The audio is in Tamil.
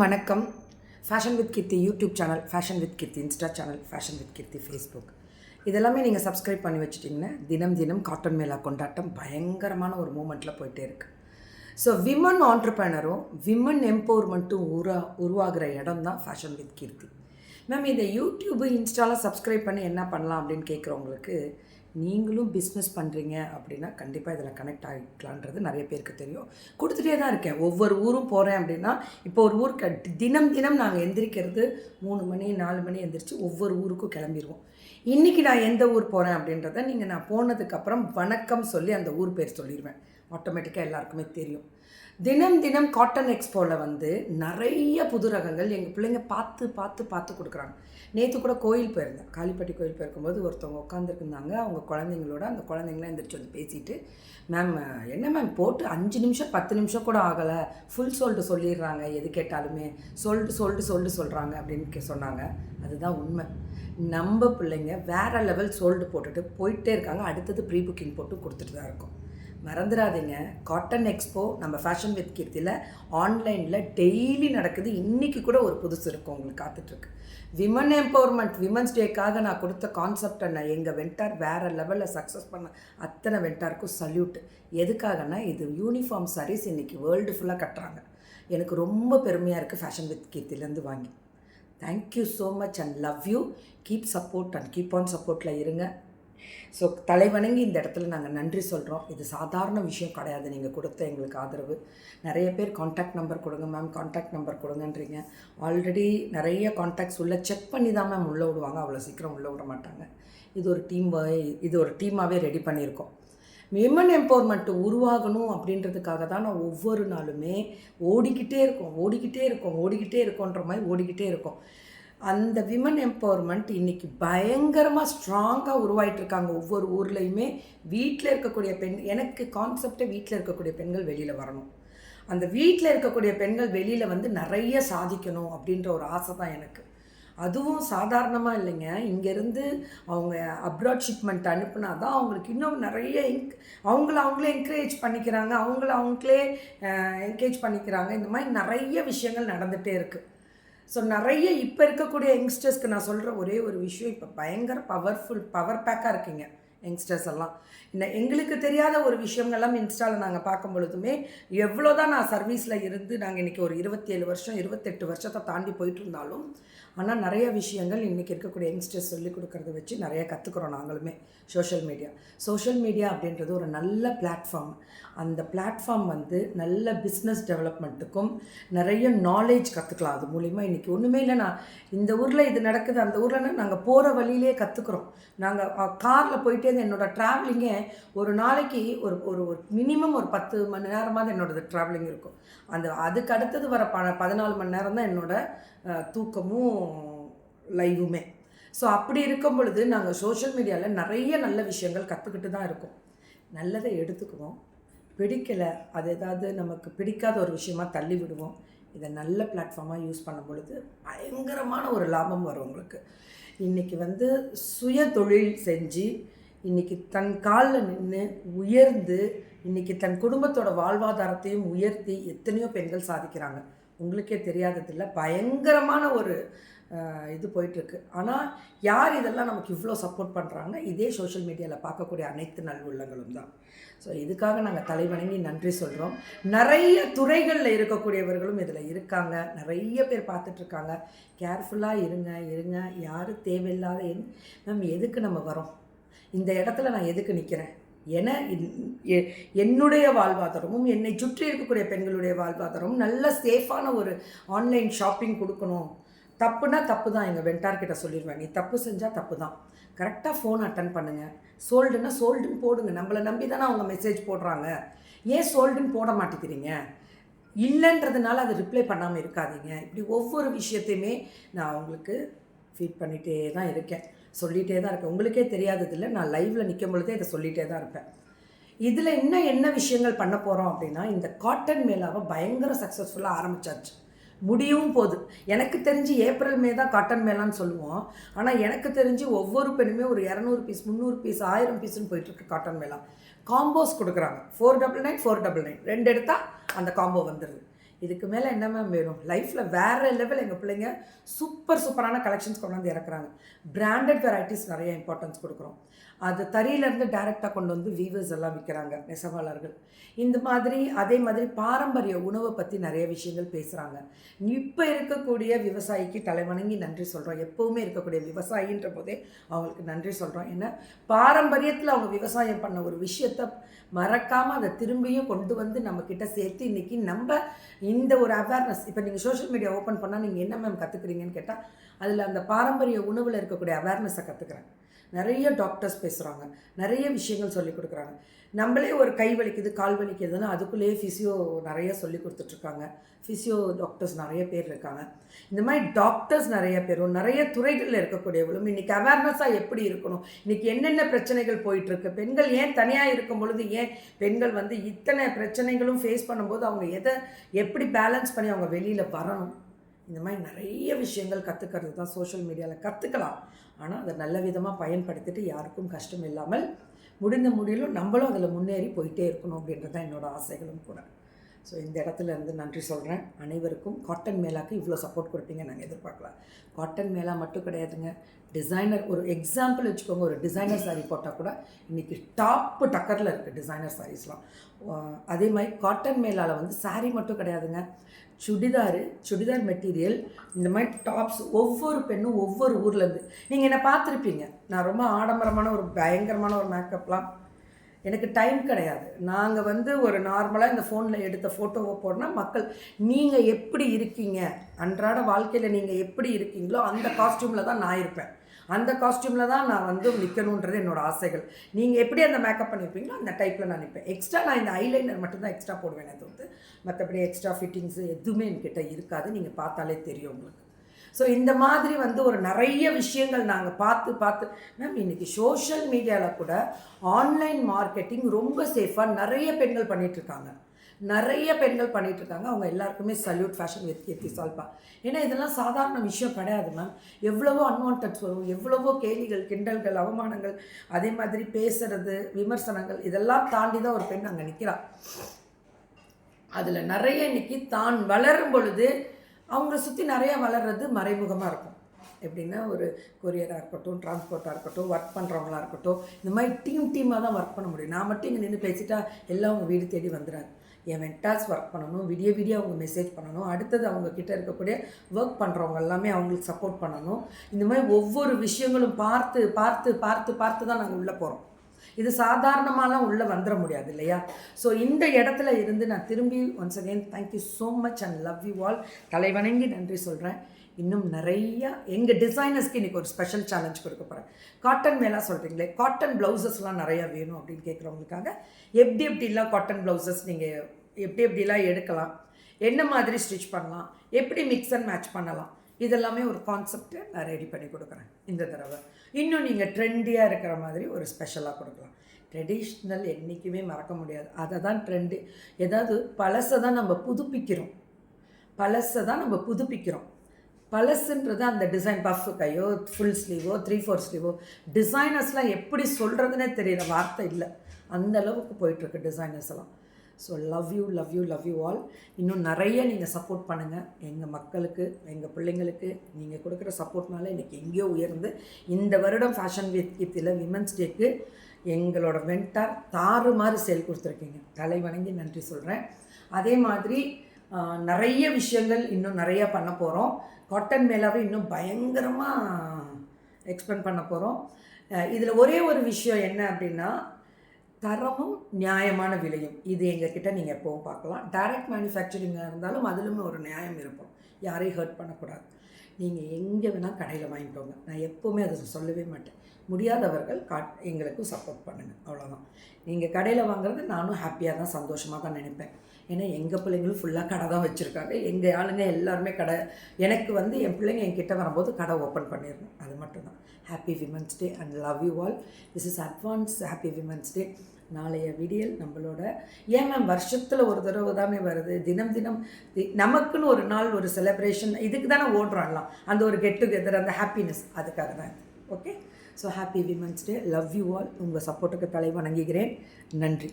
வணக்கம். Fashion with Keerthi YouTube channel fashion with Keerthi Insta channel fashion with Keerthi Facebook இதெல்லாமே நீங்கள் சப்ஸ்கிரைப் பண்ணி வச்சுட்டிங்கன்னா தினம் தினம் காட்டன் மேலா கொண்டாட்டம் பயங்கரமான ஒரு மூமெண்ட்டில் போயிட்டே இருக்குது ஸோ விமன் ஆண்டர்பிரனரும் விமன் எம்பவர்மெண்ட்டும் உரா உருவாகிற இடம் தான் ஃபேஷன் வித் கீர்த்தி மேம் இந்த யூடியூப்பு இன்ஸ்டாலாம் சப்ஸ்கிரைப் பண்ணி என்ன பண்ணலாம் அப்படின்னு கேட்குறவங்களுக்கு நீங்களும் பிஸ்னஸ் பண்ணுறீங்க அப்படின்னா கண்டிப்பாக இதில் கனெக்ட் ஆகிக்கலான்றது நிறைய பேருக்கு தெரியும். கொடுத்துட்டே தான் இருக்கேன். ஒவ்வொரு ஊரும் போகிறேன் அப்படின்னா இப்போ ஒரு ஊருக்கு தினம் தினம் நாங்கள் எந்திரிக்கிறது மூணு மணி நாலு மணி எந்திரிச்சு ஒவ்வொரு ஊருக்கும் கிளம்பிடுவோம் இன்றைக்கி நான் எந்த ஊர் போகிறேன் அப்படின்றத நீங்கள் நான் போனதுக்கப்புறம் வணக்கம் சொல்லி அந்த ஊர் பேர் சொல்லிடுவேன் ஆட்டோமேட்டிக்காக எல்லாருக்குமே தெரியும். தினம் தினம் காட்டன் எக்ஸ்போவில் வந்து நிறைய புது ரகங்கள் எங்கள் பிள்ளைங்க பார்த்து பார்த்து பார்த்து கொடுக்குறாங்க. நேற்று கூட கோயில் போயிருந்தேன். காளிப்பட்டி கோயில் போயிருக்கும்போது ஒருத்தவங்க உட்காந்துருக்குந்தாங்க அவங்க குழந்தைங்களோட அந்த குழந்தைங்களாம் எந்திரிச்சு வந்து பேசிட்டு மேம் என்ன மேம் போட்டு அஞ்சு நிமிஷம் பத்து நிமிஷம் கூட ஆகலை. ஃபுல் சொல்லிட்டு சொல்லிடுறாங்க. எது கேட்டாலுமே சொல்லிட்டு சொல்லிட்டு சொல்லிட்டு சொல்கிறாங்க அப்படின்னு கே- சொன்னாங்க. அதுதான் உண்மை. நம்ம பிள்ளைங்க வேறு லெவல் சோல்டு போட்டுட்டு போயிட்டே இருக்காங்க. அடுத்தது ப்ரீ புக்கிங் போட்டு கொடுத்துட்டு தான் இருக்கோம். மறந்துடாதீங்க காட்டன் எக்ஸ்போ நம்ம ஃபேஷன் வித் கீர்த்தியில் ஆன்லைனில் டெய்லி நடக்குது. இன்றைக்கி கூட ஒரு புதுசு இருக்கும் உங்களுக்கு காத்துட்ருக்கு. விமன் எம்பவர்மெண்ட் விமன்ஸ் டேக்காக நான் கொடுத்த கான்செப்டை நான் எங்கள் வெண்டார் வேறு லெவலில் சக்ஸஸ் பண்ண அத்தனை வெண்டாருக்கும் சல்யூட் எதுக்காகனா இது யூனிஃபார்ம் சாரீஸ் இன்றைக்கி வேர்ல்டு ஃபுல்லாக கட்டுறாங்க. எனக்கு ரொம்ப பெருமையாக இருக்குது ஃபேஷன் வித் கீர்த்திலேருந்து வாங்கி. Thank you so much and love you keep support and keep on சப்போர்ட்டில் இருங்க. ஸோ தலைவணங்கி இந்த இடத்துல நாங்கள் நன்றி சொல்கிறோம் இது சாதாரண விஷயம் கிடையாது. நீங்கள் கொடுத்த எங்களுக்கு ஆதரவு. நிறைய பேர் காண்டாக்ட் நம்பர் கொடுங்க மேம் காண்டாக்ட் நம்பர் கொடுங்கன்றீங்க. ஆல்ரெடி நிறைய காண்டாக்ட்ஸ் உள்ளே செக் பண்ணி தான் மேம் உள்ளே விடுவாங்க. அவ்வளோ சீக்கிரம் உள்ளே விட மாட்டாங்க. இது ஒரு டீம் இது ஒரு டீமாகவே ரெடி பண்ணியிருக்கோம். விமன் எம்பவர்மெண்ட் உருவாகணும் அப்படின்றதுக்காக தான் நான் ஒவ்வொரு நாளுமே ஓடிக்கிட்டே இருக்கோம். ஓடிக்கிட்டே இருக்கோம். ஓடிக்கிட்டே இருக்கோன்ற மாதிரி ஓடிக்கிட்டே இருக்கோம். அந்த விமன் எம்பவர்மெண்ட் இன்னைக்கு பயங்கரமாக ஸ்ட்ராங்காக உருவாயிட்டு இருக்காங்க ஒவ்வொரு ஊர்லேயுமே வீட்டில் இருக்கக்கூடிய பெண் எனக்கு கான்செப்டே வீட்டில் இருக்கக்கூடிய பெண்கள் வெளியில் வரணும். அந்த வீட்டில் இருக்கக்கூடிய பெண்கள் வெளியில் வந்து நிறைய சாதிக்கணும் அப்படின்ற ஒரு ஆசை தான் எனக்கு. அதுவும் சாதாரணமாக இல்லைங்க. இங்கேருந்து அவங்க அப்ராட் ஷிப்மெண்ட் அனுப்புனா தான் அவங்களுக்கு இன்னும் நிறைய இன்க் அவங்கள அவங்களே என்கரேஜ் பண்ணிக்கிறாங்க. அவங்கள அவங்களே என்கரேஜ் பண்ணிக்கிறாங்க. இந்த மாதிரி நிறைய விஷயங்கள் நடந்துகிட்டே இருக்குது ஸோ நிறைய இப்போ இருக்கக்கூடிய யங்ஸ்டர்ஸ்க்கு நான் சொல்கிற ஒரே ஒரு விஷயம் இப்போ பயங்கர பவர்ஃபுல் பவர் பேக்காக இருக்கீங்க. யங்ஸ்டர்ஸ் எல்லாம். இன்னும் எங்களுக்கு தெரியாத ஒரு விஷயங்கள்லாம் இன்ஸ்டாவில் நாங்கள் பார்க்கும் பொழுதுமே எவ்வளோ தான் நான் சர்வீஸில் இருந்து நாங்கள் இன்றைக்கி ஒரு இருபத்தேழு வருஷம் இருபத்தெட்டு வருஷத்தை தாண்டி போயிட்டு இருந்தாலும் ஆனால் நிறைய விஷயங்கள் இன்றைக்கி இருக்கக்கூடிய யங்ஸ்டர்ஸ் சொல்லிக் கொடுக்கறத வச்சு நிறைய கற்றுக்குறோம் நாங்களுமே சோஷியல் மீடியா சோஷியல் மீடியா அப்படின்றது ஒரு நல்ல பிளாட்ஃபார்ம் அந்த பிளாட்ஃபார்ம் வந்து நல்ல பிஸ்னஸ் டெவலப்மெண்ட்டுக்கும் நிறைய நாலேஜ் கற்றுக்கலாம் அது மூலிமா இன்றைக்கி ஒன்றுமே இல்லை நான் இந்த ஊரில் இது நடக்குது அந்த ஊரில் நாங்கள் போகிற வழியிலே கற்றுக்குறோம் நாங்கள் காரில் போயிட்டே இருந்து என்னோடய ட்ராவலிங்கே ஒரு நாளைக்கு ஒரு ஒரு ஒரு மினிமம் ஒரு பத்து மணி நேரமாவது என்னோடது ட்ராவலிங் இருக்கும். அந்த அதுக்கு அடுத்தது வர ப பதினாலு மணி நேரம் தான் என்னோட தூக்கமும் லைவுமே ஸோ அப்படி இருக்கும் பொழுது நாங்கள் சோஷியல் மீடியாவில் நிறைய நல்ல விஷயங்கள் கற்றுக்கிட்டு தான் இருக்கோம். நல்லதை எடுத்துக்குவோம். பிடிக்கலை அது ஏதாவது நமக்கு பிடிக்காத ஒரு விஷயமா தள்ளி விடுவோம். இதை நல்ல பிளாட்ஃபார்மாக யூஸ் பண்ணும் பொழுது பயங்கரமான ஒரு லாபம் வரும் உங்களுக்கு. இன்றைக்கி வந்து சுய தொழில் செஞ்சு இன்றைக்கி தன் காலில் நின்று உயர்ந்து இன்றைக்கி தன் குடும்பத்தோட வாழ்வாதாரத்தையும் உயர்த்தி எத்தனையோ பெண்கள் சாதிக்கிறாங்க. உங்களுக்கே தெரியாததில்ல பயங்கரமான ஒரு இது போயிட்டுருக்கு. ஆனால் யார் இதெல்லாம் நமக்கு இவ்வளோ சப்போர்ட் பண்ணுறாங்க இதே சோஷியல் மீடியாவில் பார்க்கக்கூடிய அனைத்து நல்வுள்ளங்களும் தான். ஸோ இதுக்காக நாங்கள் தலைவணங்கி நன்றி சொல்கிறோம் நிறைய துறைகளில் இருக்கக்கூடியவர்களும் இதில் இருக்காங்க. நிறைய பேர் பார்த்துட்ருக்காங்க. கேர்ஃபுல்லாக இருங்க இருங்க. யாரும் தேவையில்லாத என் மேம் எதுக்கு நம்ம வரோம் இந்த இடத்துல நான் எதுக்கு நிற்கிறேன் என எ- என்னுடைய வாழ்வாதாரமும் என்னை சுற்றி இருக்கக்கூடிய பெண்களுடைய வாழ்வாதாரமும் நல்ல சேஃபான ஒரு ஆன்லைன் ஷாப்பிங் கொடுக்கணும். தப்புனா தப்பு தான் எங்கள் வெண்டார்கிட்ட சொல்லிடுவேன். நீ தப்பு செஞ்சால் தப்பு தான் கரெக்டாக ஃபோன் அட்டன் பண்ணுங்கள் சோல்டுன்னா சோல்டுன்னு போடுங்க. நம்மளை நம்பி தானே அவங்க மெசேஜ் போடுறாங்க. ஏன் சோல்டுன்னு போட மாட்டேங்கிறீங்க? இல்லைன்றதுனால அதை ரிப்ளை பண்ணாமல் இருக்காதீங்க. இப்படி ஒவ்வொரு விஷயத்தையுமே நான் அவங்களுக்கு ஃபீட் பண்ணிகிட்டே தான் இருக்கேன். சொல்லிகிட்டே தான் இருப்பேன். உங்களுக்கே தெரியாததில்ல நான் லைவில் நிற்கும் பொழுதே இதை சொல்லிகிட்டே தான் இருப்பேன். இதில் இன்னும் என்ன விஷயங்கள் பண்ண போகிறோம் அப்படின்னா இந்த காட்டன் மேலாவை பயங்கர சக்ஸஸ்ஃபுல்லாக ஆரம்பிச்சாச்சு. முடியவும் போகுது எனக்கு தெரிஞ்சு ஏப்ரல் மே தான் காட்டன் மேலான்னு சொல்லுவோம். ஆனால் எனக்கு தெரிஞ்சு ஒவ்வொரு பெண்ணுமே ஒரு இரநூறு பீஸ் முந்நூறு பீஸ் ஆயிரம் பீஸ்னு போயிட்டுருக்கு காட்டன் மேலா. காம்போஸ் கொடுக்குறாங்க. Four double nine four double nine ரெண்டு எடுத்தால் அந்த காம்போ வந்துடுது இதுக்கு மேலே என்ன மேம் வேணும்? லைஃப்பில் வேறு லெவல் எங்கள் பிள்ளைங்க சூப்பர் சூப்பரான கலெக்ஷன்ஸ் கொண்டு வந்து இறக்குறாங்க. பிராண்டட் வெரைட்டிஸ் நிறைய இம்பார்ட்டன்ஸ் கொடுக்குறோம். அது தறியிலேருந்து டைரெக்டாக கொண்டு வந்து வீவர்ஸ் எல்லாம் விற்கிறாங்க நெசவாளர்கள். இந்த மாதிரி அதே மாதிரி பாரம்பரிய உணவை பற்றி நிறைய விஷயங்கள் பேசுகிறாங்க இப்போ இருக்கக்கூடிய விவசாயிக்கு தலைவணங்கி நன்றி சொல்கிறோம் எப்போவுமே இருக்கக்கூடிய விவசாயின்ற போதே அவங்களுக்கு நன்றி சொல்கிறோம் ஏன்னா பாரம்பரியத்தில் அவங்க விவசாயம் பண்ண ஒரு விஷயத்தை மறக்காமல் அதை திரும்பியும் கொண்டு வந்து நம்மக்கிட்ட சேர்த்து இன்றைக்கி நம்ம இந்த ஒரு அவேர்னஸ் இப்போ நீங்கள் சோஷியல் மீடியா ஓப்பன் பண்ணால் நீங்கள் என்ன மேம் கற்றுக்குறீங்கன்னு கேட்டால் அதில் அந்த பாரம்பரிய உணவில் இருக்கக்கூடிய அவேர்னஸை கற்றுக்குறேன் நிறைய டாக்டர்ஸ் பேசுகிறாங்க நிறைய விஷயங்கள் சொல்லி கொடுக்குறாங்க. நம்மளே ஒரு கை வலிக்குது கால் வலிக்குதுன்னா அதுக்குள்ளேயே ஃபிசியோ நிறைய சொல்லி கொடுத்துட்ருக்காங்க. ஃபிசியோ டாக்டர்ஸ் நிறைய பேர் இருக்காங்க. இந்த மாதிரி டாக்டர்ஸ் நிறைய பேரும் நிறைய துறைகளில் இருக்கக்கூடியவங்களும் இன்றைக்கி அவேர்னஸாக எப்படி இருக்கணும்? இன்றைக்கி என்னென்ன பிரச்சனைகள் போயிட்டுருக்கு பெண்கள் ஏன் தனியாக இருக்கும் பொழுது ஏன் பெண்கள் வந்து இத்தனை பிரச்சனைகளும் ஃபேஸ் பண்ணும்போது அவங்க எதை எப்படி பேலன்ஸ் பண்ணி அவங்க வெளியில் வரணும்? இந்த மாதிரி நிறைய விஷயங்கள் கற்றுக்கிறது தான் சோஷியல் மீடியாவில் கற்றுக்கலாம் ஆனால் அதை நல்ல விதமாக பயன்படுத்திட்டு யாருக்கும் கஷ்டம் இல்லாமல் முடிந்த முடியலும் நம்மளும் அதில் முன்னேறி போயிட்டே இருக்கணும் அப்படின்றது தான் என்னோடய ஆசைகளும் கூட. ஸோ இந்த இடத்துல இருந்து நன்றி சொல்கிறேன் அனைவருக்கும் காட்டன் மேலாக்கு இவ்வளோ சப்போர்ட் கொடுப்பீங்க நாங்கள் எதிர்பார்க்கலாம் காட்டன் மேலா மட்டும் கிடையாதுங்க. டிசைனர் ஒரு எக்ஸாம்பிள் வச்சுக்கோங்க. ஒரு டிசைனர் சாரீ போட்டால் கூட இன்றைக்கி டாப்பு டக்கரில் இருக்குது டிசைனர் சாரீஸ்லாம் அதே மாதிரி காட்டன் மேலாவில் வந்து சாரீ மட்டும் கிடையாதுங்க. சுடிதாரு சுடிதார் மெட்டீரியல் இந்த மாதிரி டாப்ஸ் ஒவ்வொரு பெண்ணும் ஒவ்வொரு ஊர்லேருந்து நீங்கள் என்னை பார்த்துருப்பீங்க. நான் ரொம்ப ஆடம்பரமான ஒரு பயங்கரமான ஒரு மேக்கப்லாம் எனக்கு டைம் கிடையாது. நாங்கள் வந்து ஒரு நார்மலாக இந்த ஃபோனில் எடுத்த ஃபோட்டோவை போடணும் மக்கள் நீங்கள் எப்படி இருக்கீங்க? அன்றாட வாழ்க்கையில் நீங்கள் எப்படி இருக்கீங்களோ அந்த காஸ்டியூமில் தான் நான் இருப்பேன். அந்த காஸ்டியூமில் தான் நான் வந்து நிற்கணுன்றது என்னோடய ஆசைகள். நீங்கள் எப்படி அந்த மேக்கப் பண்ணியிருப்பீங்களோ அந்த டைப்பில் நான் நிற்பேன் எக்ஸ்ட்ரா நான் இந்த ஐலைனர் மட்டும்தான் எக்ஸ்ட்ரா போடுவேன் அது வந்து மற்றபடி எக்ஸ்ட்ரா ஃபிட்டிங்ஸு எதுவுமே என்கிட்ட இருக்காது. நீங்கள் பார்த்தாலே தெரியும் உங்களுக்கு. ஸோ இந்த மாதிரி வந்து ஒரு நிறைய விஷயங்கள் நாங்கள் பார்த்து பார்த்து மேம் இன்றைக்கி சோஷியல் மீடியாவில் கூட ஆன்லைன் மார்க்கெட்டிங் ரொம்ப சேஃபாக நிறைய பெண்கள் பண்ணிகிட்ருக்காங்க நிறைய பெண்கள் பண்ணிகிட்டு இருக்காங்க. அவங்க எல்லாருக்குமே சல்யூட் ஃபேஷன் வித் கீர்த்தி சால்பா ஏன்னா இதெல்லாம் சாதாரண விஷயம் கிடையாது மேம் எவ்வளவோ அன்வான்டட்ஸ் வரும். எவ்வளவோ கேலிகள் கிண்டல்கள் அவமானங்கள் அதே மாதிரி பேசுறது விமர்சனங்கள் இதெல்லாம் தாண்டி தான் ஒரு பெண் அங்கே நிற்கிறாள் அதில் நிறைய இன்னைக்கு தான் வளரும் பொழுது அவங்கள சுற்றி நிறையா வளர்கிறது மறைமுகமாக இருக்கும். எப்படின்னா ஒரு கொரியராக இருக்கட்டும் டிரான்ஸ்போர்ட்டாக இருக்கட்டும் ஒர்க் பண்ணுறவங்களா இருக்கட்டும் இந்த மாதிரி டீம் டீமாக தான் ஒர்க் பண்ண முடியும். நான் மட்டும் இங்கே நின்று பேசிட்டா எல்லாம் அவங்க வீடு தேடி வந்துடாது என் வெண்டாஸ் ஒர்க் பண்ணணும் விடிய விடிய அவங்க மெசேஜ் பண்ணணும். அடுத்தது அவங்க கிட்ட இருக்கக்கூடிய ஒர்க் பண்ணுறவங்க எல்லாமே அவங்களுக்கு சப்போர்ட் பண்ணணும். இந்த மாதிரி ஒவ்வொரு விஷயங்களும் பார்த்து பார்த்து பார்த்து பார்த்து தான் நாங்கள் உள்ளே போகிறோம் இது சாதாரணமாலாம் உள்ளே வந்துட முடியாது இல்லையா? ஸோ இந்த இடத்துல இருந்து நான் திரும்பி once again thank you so much and love you all தலைவணங்கி நன்றி சொல்கிறேன் இன்னும் நிறையா எங்கள் டிசைனர்ஸ்க்கு இன்றைக்கி ஒரு ஸ்பெஷல் சேலஞ்ச் கொடுக்க போகிறேன் காட்டன் மேலாம் சொல்கிறீங்களே காட்டன் ப்ளவுசஸ்லாம் நிறையா வேணும் அப்படின்னு கேட்குறவங்களுக்காக எப்படி எப்படிலாம் காட்டன் ப்ளவுசஸ் நீங்கள் எப்படி எப்படிலாம் எடுக்கலாம் என்ன மாதிரி ஸ்டிச் பண்ணலாம் எப்படி மிக்ஸ் அண்ட் மேட்ச் பண்ணலாம் இதெல்லாமே ஒரு கான்செப்டை நான் ரெடி பண்ணி கொடுக்குறேன் இந்த தடவை. இன்னும் நீங்கள் ட்ரெண்டியாக இருக்கிற மாதிரி ஒரு ஸ்பெஷலாக கொடுக்கலாம். ட்ரெடிஷ்னல் என்றைக்குமே மறக்க முடியாது. அதை தான் ட்ரெண்டு ஏதாவது பழசை தான் நம்ம புதுப்பிக்கிறோம். பழசை தான் நம்ம புதுப்பிக்கிறோம். பழசுன்றது அந்த டிசைன் பஃப் கையோ ஃபுல் ஸ்லீவோ த்ரீ ஃபோர் ஸ்லீவோ டிசைனர்ஸ்லாம் எப்படி சொல்கிறதுனே தெரியல வார்த்தை இல்லை. அந்த அளவுக்கு போயிட்டுருக்கு டிசைனர்ஸ் எல்லாம். So love you love you love you all இன்னும் நிறைய நீங்கள் சப்போர்ட் பண்ணுங்கள் எங்கள் மக்களுக்கு எங்கள் பிள்ளைங்களுக்கு நீங்கள் கொடுக்குற சப்போர்ட்னால எனக்கு எங்கேயோ உயர்ந்து இந்த வருடம் ஃபேஷன் வீக் கீர்த்தியில் விமன்ஸ் டேக்கு எங்களோட வெண்டார் தாறுமாறு செயல் கொடுத்துருக்கீங்க. தலை வணங்கி நன்றி சொல்கிறேன் அதே மாதிரி நிறைய விஷயங்கள் இன்னும் நிறையா பண்ண போகிறோம் காட்டன் மேலாவே இன்னும் பயங்கரமாக எக்ஸ்பெண்ட் பண்ண போகிறோம் இதில் ஒரே ஒரு விஷயம் என்ன அப்படின்னா தரமும் நியாயமான விலையும். இது எங்ககிட்ட நீங்கள் எப்போவும் பார்க்கலாம். டைரக்ட் மேனுஃபேக்சரிங்காக இருந்தாலும் அதிலுமே ஒரு நியாயம் இருக்கும். யாரையும் ஹர்ட் பண்ணக்கூடாது. நீங்கள் எங்கே வேணால் கடையில் வாங்கிக்கோங்க. நான் எப்போவுமே அதை சொல்லவே மாட்டேன். முடியாதவர்கள் காட் எங்களுக்கும் சப்போர்ட் பண்ணுங்கள் அவ்வளோதான் நீங்கள் கடையில் வாங்குறது நானும் ஹாப்பியாக தான் சந்தோஷமாக தான் நினைப்பேன். ஏன்னா எங்கள் பிள்ளைங்களும் ஃபுல்லாக கடை தான் வச்சுருக்காங்க. எங்கள் ஆளுங்க எல்லாருமே கடை. எனக்கு வந்து என் பிள்ளைங்க என்கிட்ட வரும்போது கடை ஓப்பன் பண்ணிடணும். அது மட்டும்தான் happy women's day and love you all this is advance happy women's day நாளைய விடியல் நம்மளோட ஏன் மேம் வருஷத்தில் ஒரு தடவை தானே வருது? தினம் தினம் நமக்குன்னு ஒரு நாள் ஒரு செலிப்ரேஷன் இதுக்கு தானே ஓடுறோம்லாம் அந்த ஒரு கெட் டுகெதர் அந்த ஹாப்பினஸ் அதுக்காக தான் okay so happy women's day love you all உங்கள் சப்போர்ட்டுக்கு தலை வணங்குகிறேன். நன்றி.